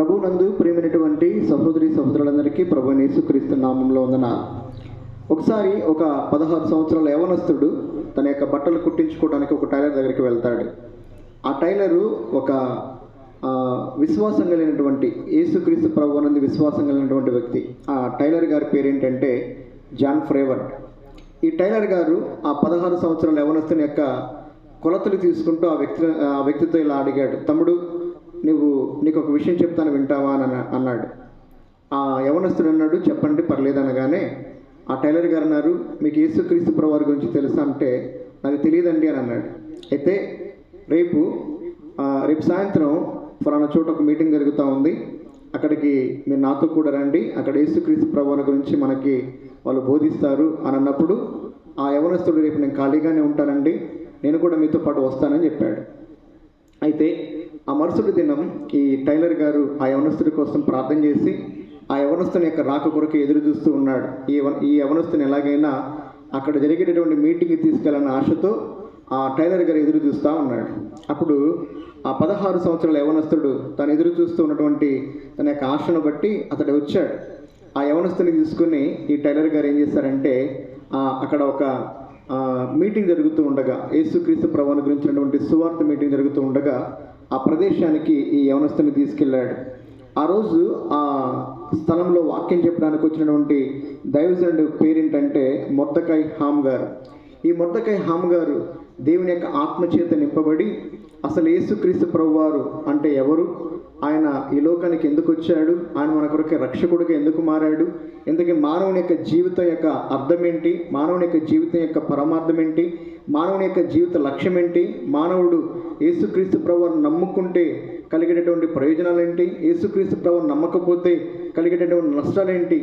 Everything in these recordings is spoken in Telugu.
ప్రభు నందు ప్రియమైనటువంటి సహోదరి సహోదరులందరికీ ప్రభు నేసుక్రీస్తు నామంలో ఉందన ఒకసారి ఒక పదహారు సంవత్సరాల యవనస్తుడు తన యొక్క బట్టలు కుట్టించుకోవడానికి ఒక టైలర్ దగ్గరికి వెళ్తాడు. ఆ టైలరు ఒక విశ్వాసం కలిగినటువంటి యేసుక్రీస్తు ప్రభు నందు విశ్వాసం కలిగినటువంటి వ్యక్తి. ఆ టైలర్ గారి పేరేంటంటే జాన్ ఫ్రేవర్డ్. ఈ టైలర్ గారు ఆ పదహారు సంవత్సరాల యవనస్తుని యొక్క కొలతలు తీసుకుంటూ ఆ వ్యక్తి ఆ వ్యక్తితో ఇలా అడిగాడు తమ్ముడు నువ్వు నీకు ఒక విషయం చెప్తాను వింటావా అని అన్నాడు. ఆ యవనస్తుడు అన్నాడు చెప్పండి పర్లేదు అనగానే ఆ టైలర్ గారు అన్నారు మీకు యేసుక్రీస్తు ప్రవారి గురించి తెలుసా? అంటే నాకు తెలియదండి అని అన్నాడు. అయితే రేపు రేపు సాయంత్రం ఫలానా చోట ఒక మీటింగ్ జరుగుతూ ఉంది. అక్కడికి మీరు నాతో కూడా రండి. అక్కడ యేసుక్రీస్తు ప్రవాణ గురించి మనకి వాళ్ళు బోధిస్తారు అని అన్నప్పుడు ఆ యవనస్తుడు రేపు నేను ఖాళీగానే ఉంటానండి. నేను కూడా మీతో పాటు వస్తానని చెప్పాడు. అయితే ఆ మరుసటి దినం ఈ టైలర్ గారు ఆ యవనస్తుడి కోసం ప్రార్థన చేసి ఆ యవనస్తుని యొక్క రాక కొరకు ఎదురు చూస్తూ ఉన్నాడు. ఈ ఈ యవనస్తుని ఎలాగైనా అక్కడ జరిగేటటువంటి మీటింగ్కి తీసుకెళ్ళాలన్న ఆశతో ఆ టైలర్ గారు ఎదురు చూస్తూ ఉన్నాడు. అప్పుడు ఆ పదహారు సంవత్సరాల యవనస్తుడు తను ఎదురు చూస్తూ ఉన్నటువంటి తన యొక్క ఆశను బట్టి అతడు వచ్చాడు. ఆ యవనస్తుని తీసుకుని ఈ టైలర్ గారు ఏం చేశారంటే అక్కడ ఒక మీటింగ్ జరుగుతూ ఉండగా యేసుక్రీస్తు ప్రభువుని గురించినటువంటి సువార్త మీటింగ్ జరుగుతూ ఉండగా ఆ ప్రదేశానికి ఈ యవనస్తుని తీసుకెళ్ళాడు. ఆ రోజు ఆ స్థలంలో వాక్యం చెప్పడానికి వచ్చినటువంటి దైవజనుడు పేరేంటంటే మొద్దకాయ్ హామ్ గారు. ఈ మొద్దకాయ్ హామ్ గారు దేవుని యొక్క ఆత్మచేత నింపబడి అసలు యేసుక్రీస్తు ప్రభువారు అంటే ఎవరు? ఆయన ఈ లోకానికి ఎందుకు వచ్చాడు? ఆయన మన కొరకు రక్షకుడిగా ఎందుకు మారాడు? ఎందుకు మానవుని యొక్క జీవితం యొక్క అర్థం ఏంటి మానవుని యొక్క జీవితం యొక్క పరమార్థం ఏంటి మానవుని యొక్క జీవిత లక్ష్యం ఏంటి మానవుడు యేసుక్రీస్తు ప్రభువారు నమ్ముకుంటే కలిగేటటువంటి ప్రయోజనాలు ఏంటి యేసుక్రీస్తు ప్రభు నమ్మకపోతే కలిగేటటువంటి నష్టాలేంటి?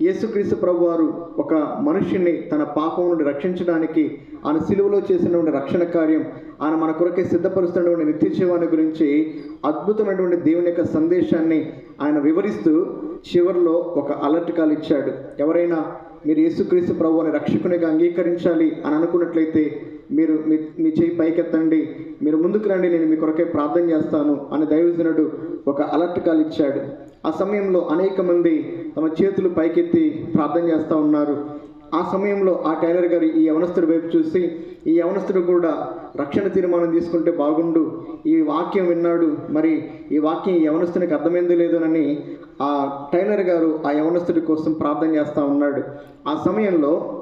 యేసుక్రీస్తు ప్రభు వారు ఒక మనుష్యుని తన పాపం నుండి రక్షించడానికి ఆయన సిలువలో చేసినటువంటి రక్షణ కార్యం ఆయన మన కొరకే సిద్ధపరుస్తున్నటువంటి నిత్య జీవాన్ని గురించి అద్భుతమైనటువంటి దేవుని యొక్క సందేశాన్ని ఆయన వివరిస్తూ చివరిలో ఒక అలర్ట్ కాల్ ఇచ్చాడు. ఎవరైనా మీరు యేసుక్రీస్తు ప్రభువుని రక్షకునిగా అంగీకరించాలి అని అనుకున్నట్లయితే మీరు మీ మీ చేయి పైకెత్తండి. మీరు ముందుకు రండి నేను మీ కొరకే ప్రార్థన చేస్తాను అని దైవజనుడు ఒక అలర్ట్ కాల్ ఇచ్చాడు. ఆ సమయంలో అనేక మంది తమ చేతులు పైకెత్తి ప్రార్థన చేస్తూ ఉన్నారు. ఆ సమయంలో ఆ టైలర్ గారు ఈ యవనస్తుడి వైపు చూసి ఈ యవనస్తుడు కూడా రక్షణ తీర్మానం తీసుకుంటే బాగుండు. ఈ వాక్యం విన్నాడు. మరి ఈ వాక్యం ఈ యవనస్తునికి అర్థమైంది లేదోనని ఆ టైలర్ గారు ఆ యవనస్తుడి కోసం ప్రార్థన చేస్తూ ఉన్నాడు. ఆ సమయంలో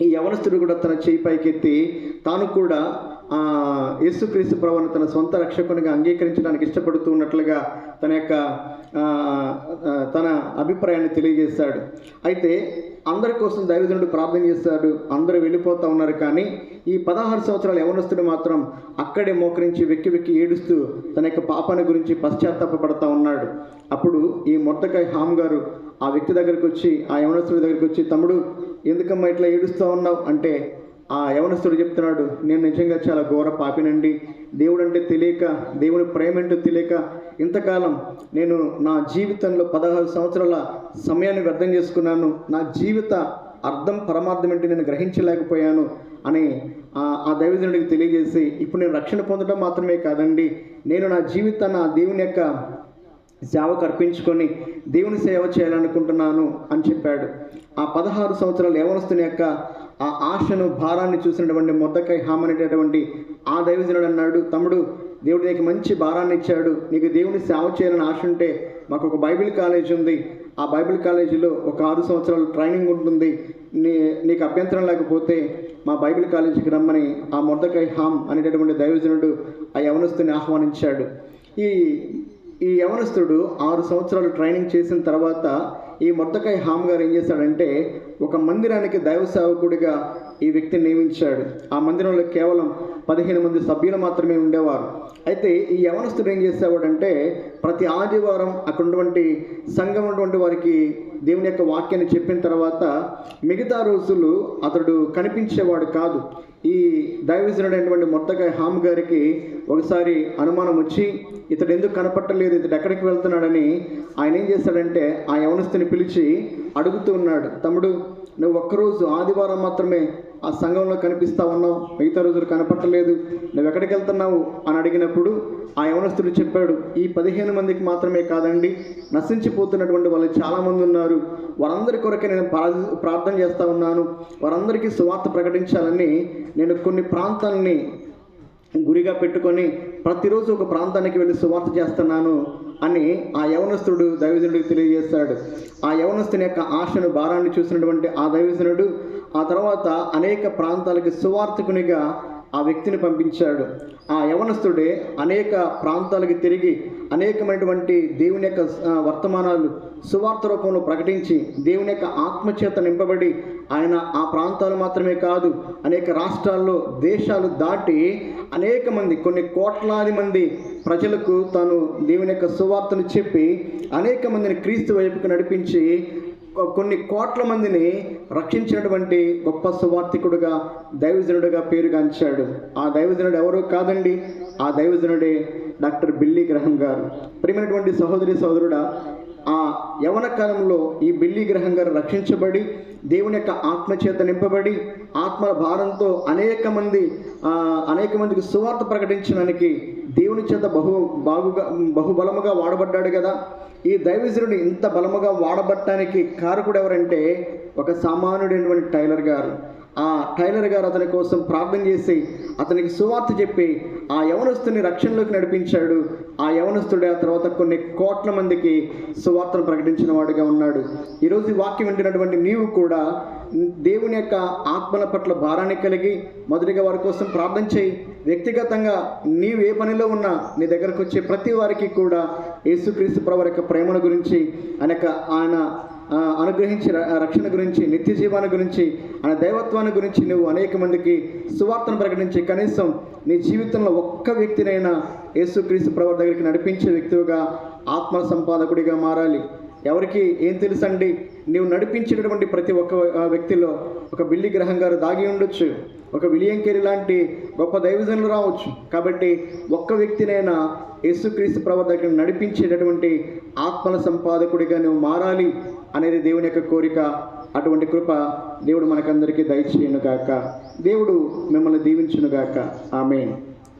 ఈ యవనస్తుడు కూడా తన చేయి పైకెత్తి తాను కూడా ఆ, యేసుక్రీస్తు ప్రభువును తన సొంత రక్షకునిగా అంగీకరించడానికి ఇష్టపడుతూ ఉన్నట్లుగా తన యొక్క తన అభిప్రాయాన్ని తెలియజేశాడు. అయితే అందరి కోసం దైవజనుడు ప్రార్థన చేశాడు. అందరూ వెళ్ళిపోతూ ఉన్నారు కానీ ఈ పదహారు సంవత్సరాల యవనస్తుడు మాత్రం అక్కడే మోకరించి వెక్కి వెక్కి ఏడుస్తూ తన యొక్క పాపాన్ని గురించి పశ్చాత్తాపపడతా ఉన్నాడు. అప్పుడు ఈ మొట్టకాయ హామ్ గారు ఆ వ్యక్తి దగ్గరికి వచ్చి ఆ యవనస్తుడి దగ్గరికి వచ్చి తమ్ముడు ఎందుకమ్మా ఇట్లా ఏడుస్తూ ఉన్నావు? అంటే ఆ యవనస్తుడు చెప్తున్నాడు నేను నిజంగా చాలా ఘోర పాపినండి. దేవుడు అంటే తెలియక దేవుని ప్రేమ ఏంటో తెలియక ఇంతకాలం నేను నా జీవితంలో పదహారు సంవత్సరాల సమయాన్ని వ్యర్థం చేసుకున్నాను. నా జీవిత అర్థం పరమార్థం ఏంటి నేను గ్రహించలేకపోయాను అని ఆ దైవజనుడికి తెలియజేసి ఇప్పుడు నేను రక్షణ పొందడం మాత్రమే కాదండి. నేను నా జీవితాన్ని ఆ దేవుని యొక్క సేవకు అర్పించుకొని దేవుని సేవ చేయాలనుకుంటున్నాను అని చెప్పాడు. ఆ పదహారు సంవత్సరాలు యవనస్తుని యొక్క ఆ ఆశను భారాన్ని చూసినటువంటి మొద్దకై హామ్ అనేటటువంటి ఆ దైవజనుడు అన్నాడు తమ్ముడు దేవుడు నీకు మంచి భారాన్ని ఇచ్చాడు. నీకు దేవుని సేవ చేయాలని ఆశ ఉంటే మాకు ఒక బైబిల్ కాలేజ్ ఉంది. ఆ బైబిల్ కాలేజీలో ఒక ఆరు సంవత్సరాలు ట్రైనింగ్ ఉంటుంది. నీ నీకు అభ్యంతరం లేకపోతే మా బైబిల్ కాలేజీకి రమ్మని ఆ మొద్దకై హామ్ అనేటటువంటి దైవజనుడు ఆ యవనస్తుని ఆహ్వానించాడు. ఈ ఈ యవనస్తుడు ఆరు సంవత్సరాలు ట్రైనింగ్ చేసిన తర్వాత ఈ మొత్తకాయ హామ్ గారు ఏం చేశాడంటే ఒక మందిరానికి దైవ సేవకుడిగా ఈ వ్యక్తిని నియమించాడు. ఆ మందిరంలో కేవలం పదిహేను మంది సభ్యులు మాత్రమే ఉండేవారు. అయితే ఈ యవనస్తుడు ఏం చేసేవాడంటే ప్రతి ఆదివారం అక్కడ ఉన్నటువంటి సంఘం ఉన్నటువంటి వారికి దేవుని యొక్క వాక్యాన్ని చెప్పిన తర్వాత మిగతా రోజులు అతడు కనిపించేవాడు కాదు. ఈ దైవజనుడైనటువంటి మొత్తగా హామ్ గారికి ఒకసారి అనుమానం వచ్చి ఇతడు ఎందుకు కనపట్టలేదు? ఇతడు ఎక్కడికి వెళ్తున్నాడని? ఆయన ఏం చేశాడంటే ఆ యవనస్తుని పిలిచి అడుగుతూ ఉన్నాడు. తమ్ముడు నువ్వు ఒక్కరోజు ఆదివారం మాత్రమే ఆ సంఘంలో కనిపిస్తా ఉన్నావు. మిగతా రోజులు కనపట్టలేదు నువ్వు ఎక్కడికి వెళ్తున్నావు? అని అడిగినప్పుడు ఆ యవనస్తుడు చెప్పాడు ఈ పదిహేను మందికి మాత్రమే కాదండి. నశించిపోతున్నటువంటి వాళ్ళు చాలామంది ఉన్నారు. వారందరి కొరకే నేను ప్రార్థన చేస్తూ ఉన్నాను. వారందరికీ సువార్త ప్రకటించాలని నేను కొన్ని ప్రాంతాలని గురిగా పెట్టుకొని ప్రతిరోజు ఒక ప్రాంతానికి వెళ్ళి సువార్త చేస్తున్నాను అని ఆ యవనస్తుడు దైవజనుడికి తెలియజేస్తాడు ఆ యవనస్తుని యొక్క ఆశను భారాన్ని చూసినటువంటి ఆ దైవజనుడు ఆ తర్వాత అనేక ప్రాంతాలకి సువార్థకునిగా ఆ వ్యక్తిని పంపించాడు. ఆ యవనస్తుడే అనేక ప్రాంతాలకి తిరిగి అనేకమైనటువంటి దేవుని యొక్క వర్తమానాలు సువార్త రూపంలో ప్రకటించి దేవుని యొక్క ఆత్మచేత నింపబడి ఆయన ఆ ప్రాంతాలు మాత్రమే కాదు అనేక రాష్ట్రాల్లో దేశాలు దాటి అనేక మంది కొన్ని కోట్లాది మంది ప్రజలకు తాను దేవుని యొక్క సువార్తను చెప్పి అనేక మందిని క్రీస్తు వైపుకు నడిపించి కొన్ని కోట్ల మందిని రక్షించినటువంటి గొప్ప సువార్థికుడుగా దైవజనుడిగా పేరుగాంచాడు ఆ దైవజనుడు ఎవరో కాదండి. ఆ దైవజనుడే డాక్టర్ బిల్లీ గ్రహం గారు. ప్రియమైనటువంటి సహోదరి సహోదరుడా ఆ యవన కాలంలో ఈ బిల్లీ గ్రహం గారు రక్షించబడి దేవుని యొక్క ఆత్మచేత నింపబడి ఆత్మల భారంతో అనేక మంది అనేక మందికి సువార్త ప్రకటించడానికి దేవుని చేత బహు బాగుగా బహుబలముగా వాడబడ్డాడు కదా. ఈ దైవజనుడు ఇంత బలముగా వాడబట్టడానికి కారకుడు ఎవరంటే ఒక సామాన్యుడైనటువంటి టైలర్ గారు. ఆ టైలర్ గారు అతని కోసం ప్రార్థన చేసి అతనికి సువార్త చెప్పి ఆ యవనస్తుని రక్షణలోకి నడిపించాడు. ఆ యవనస్తుడే ఆ తర్వాత కొన్ని కోట్ల మందికి సువార్తను ప్రకటించిన వాడుగా ఉన్నాడు. ఈరోజు వాక్యం వింటున్నటువంటి నీవు కూడా దేవుని యొక్క ఆత్మల పట్ల భారాన్ని కలిగి మొదటిగా వారి కోసం ప్రార్థన చేయి. వ్యక్తిగతంగా నీవు ఏ పనిలో ఉన్నా నీ దగ్గరకు వచ్చే ప్రతి వారికి కూడా యేసుక్రీస్తు ప్రభు యొక్క ప్రేమను గురించి ఆయన ఆయన అనుగ్రహించి ర- రక్షణ గురించి నిత్య జీవాన్ని గురించి ఆయన దైవత్వాన్ని గురించి నువ్వు అనేక మందికి సువార్తను ప్రకటించి కనీసం నీ జీవితంలో ఒక్క వ్యక్తినైనా యేసుక్రీస్తు ప్రవర్ దగ్గరికి నడిపించే వ్యక్తిగా ఆత్మ సంపాదకుడిగా మారాలి. ఎవరికి ఏం తెలుసండి? నీవు నడిపించేటటువంటి ప్రతి ఒక్క వ్యక్తిలో ఒక బిల్లి గ్రహం గారు దాగి ఉండొచ్చు. ఒక విలియంకేరి లాంటి గొప్ప దైవజనులు రావచ్చు. కాబట్టి ఒక్క వ్యక్తినైనా యేసుక్రీస్తు ప్రభు నడిపించేటటువంటి ఆత్మల సంపాదకుడిగా నువ్వు మారాలి అనేది దేవుని యొక్క కోరిక. అటువంటి కృప దేవుడు మనకందరికీ దయచేయను గాక దేవుడు మిమ్మల్ని దీవించును గాక ఆమె